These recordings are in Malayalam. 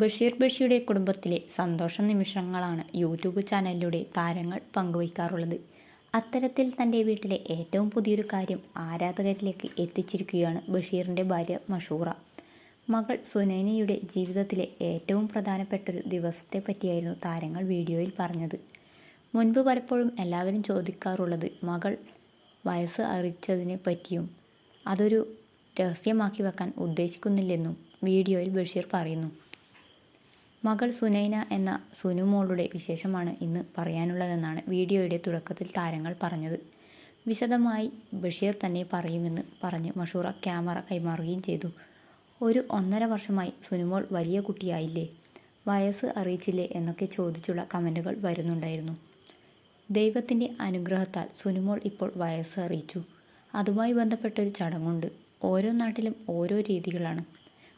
ബഷീർ ബഷിയുടെ കുടുംബത്തിലെ സന്തോഷ നിമിഷങ്ങളാണ് യൂട്യൂബ് ചാനലിലൂടെ താരങ്ങൾ പങ്കുവയ്ക്കാറുള്ളത്. അത്തരത്തിൽ തന്റെ വീട്ടിലെ ഏറ്റവും പുതിയൊരു കാര്യം ആരാധകരിലേക്ക് എത്തിച്ചിരിക്കുകയാണ് ബഷീറിന്റെ ഭാര്യ മഷൂറ. മകൾ സുനൈനയുടെ ജീവിതത്തിലെ ഏറ്റവും പ്രധാനപ്പെട്ടൊരു ദിവസത്തെ പറ്റിയായിരുന്നു താരങ്ങൾ വീഡിയോയിൽ പറഞ്ഞത്. മുൻപ് പലപ്പോഴും എല്ലാവരും ചോദിക്കാറുള്ളത് മകൾ വയസ്സ് അറിയിച്ചതിനെ പറ്റിയും അതൊരു രഹസ്യമാക്കി വെക്കാൻ ഉദ്ദേശിക്കുന്നില്ലെന്നും വീഡിയോയിൽ ബഷീർ പറയുന്നു. മകൾ സുനൈന എന്ന സുനുമോളുടെ വിശേഷമാണ് ഇന്ന് പറയാനുള്ളതെന്നാണ് വീഡിയോയുടെ തുടക്കത്തിൽ താരങ്ങൾ പറഞ്ഞത്. വിശദമായി ബഷീർ തന്നെ പറയുമെന്ന് പറഞ്ഞ് മഷൂറ ക്യാമറ കൈമാറുകയും ചെയ്തു. ഒരു ഒന്നര വർഷമായി സുനുമോൾ വലിയ കുട്ടിയായില്ലേ? വയസ്സ് അറിയിച്ചില്ലേ എന്നൊക്കെ ചോദിച്ചുള്ള കമന്റുകൾ വരുന്നുണ്ടായിരുന്നു. ദൈവത്തിന്റെ അനുഗ്രഹത്താൽ സുനുമോൾ ഇപ്പോൾ വയസ്സ് അറിയിച്ചു. അതുമായി ബന്ധപ്പെട്ടൊരു ചടങ്ങുണ്ട്. ഓരോ നാട്ടിലും ഓരോ രീതികളാണ്.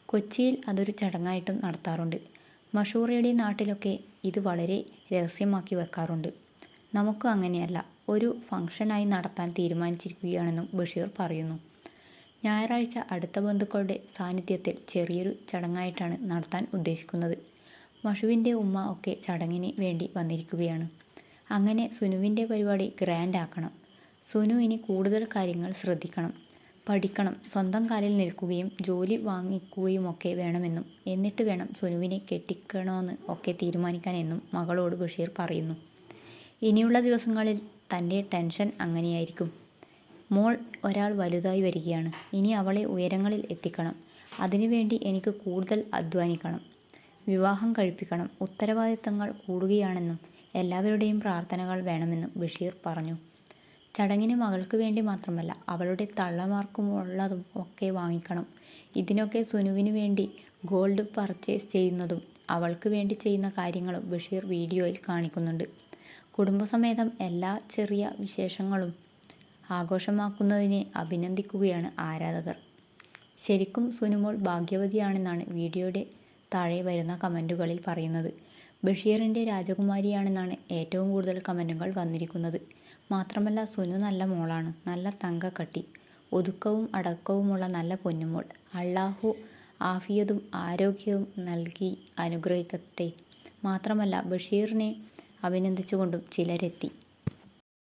കൊച്ചിയിൽ അതൊരു ചടങ്ങായിട്ടും നടത്താറുണ്ട്. മഷൂറയുടെ നാട്ടിലൊക്കെ ഇത് വളരെ രഹസ്യമാക്കി വെക്കാറുണ്ട്. നമുക്ക് അങ്ങനെയല്ല ഒരു ഫംഗ്ഷനായി നടത്താൻ തീരുമാനിച്ചിരിക്കുകയാണെന്നും ബഷീർ പറയുന്നു. ഞായറാഴ്ച അടുത്ത ബന്ധുക്കളുടെ സാന്നിധ്യത്തിൽ ചെറിയൊരു ചടങ്ങായിട്ടാണ് നടത്താൻ ഉദ്ദേശിക്കുന്നത്. മഷുവിന്റെ ഉമ്മ ഒക്കെ ചടങ്ങിന് വേണ്ടി വന്നിരിക്കുകയാണ്. അങ്ങനെ സുനുവിന്റെ പരിപാടി ഗ്രാൻഡ് ആക്കണം സുനു ഇനി കൂടുതൽ കാര്യങ്ങൾ ശ്രദ്ധിക്കണം. പഠിക്കണം. സ്വന്തം കാലിൽ നിൽക്കുകയും ജോലി വാങ്ങിക്കുകയുമൊക്കെ വേണമെന്നും എന്നിട്ട് വേണം സുനുവിനെ കെട്ടിക്കണമെന്ന് ഒക്കെ തീരുമാനിക്കാൻ എന്നും മകളോട് ബഷീർ പറയുന്നു. ഇനിയുള്ള ദിവസങ്ങളിൽ തന്റെ ടെൻഷൻ അങ്ങനെയായിരിക്കും. മോൾ ഒരാൾ വലുതായി വരികയാണ്. ഇനി അവളെ ഉയരങ്ങളിൽ എത്തിക്കണം. അതിനുവേണ്ടി എനിക്ക് കൂടുതൽ അധ്വാനിക്കണം. വിവാഹം കഴിപ്പിക്കണം. ഉത്തരവാദിത്തങ്ങൾ കൂടുകയാണെന്നും എല്ലാവരുടെയും പ്രാർത്ഥനകൾ വേണമെന്നും ബഷീർ പറഞ്ഞു. ചടങ്ങിന് മകൾക്ക് വേണ്ടി മാത്രമല്ല അവളുടെ തള്ളമാർക്കും ഉള്ളതും ഒക്കെ വാങ്ങിക്കണം. ഇതിനൊക്കെ സുനുവിന് വേണ്ടി ഗോൾഡ് പർച്ചേസ് ചെയ്യുന്നതും അവൾക്ക് വേണ്ടി ചെയ്യുന്ന കാര്യങ്ങളും ബഷീർ വീഡിയോയിൽ കാണിക്കുന്നുണ്ട്. കുടുംബസമേതം എല്ലാ ചെറിയ വിശേഷങ്ങളും ആഘോഷമാക്കുന്നതിനെ അഭിനന്ദിക്കുകയാണ് ആരാധകർ. ശരിക്കും സുനുമോൾ ഭാഗ്യവതിയാണെന്നാണ് വീഡിയോയുടെ താഴെ വരുന്ന കമന്റുകളിൽ പറയുന്നത്. ബഷീറിന്റെ രാജകുമാരിയാണെന്നാണ് ഏറ്റവും കൂടുതൽ കമന്റുകൾ വന്നിരിക്കുന്നത്. മാത്രമല്ല സുനു നല്ല മോളാണ്. നല്ല തങ്കക്കട്ടി. ഒതുക്കവും അടക്കവുമുള്ള നല്ല പൊന്നുമോൾ. അള്ളാഹു ആഫിയതും ആരോഗ്യവും നൽകി അനുഗ്രഹിക്കട്ടെ. മാത്രമല്ല ബഷീറിനെ അഭിനന്ദിച്ചുകൊണ്ടും ചിലരെത്തി.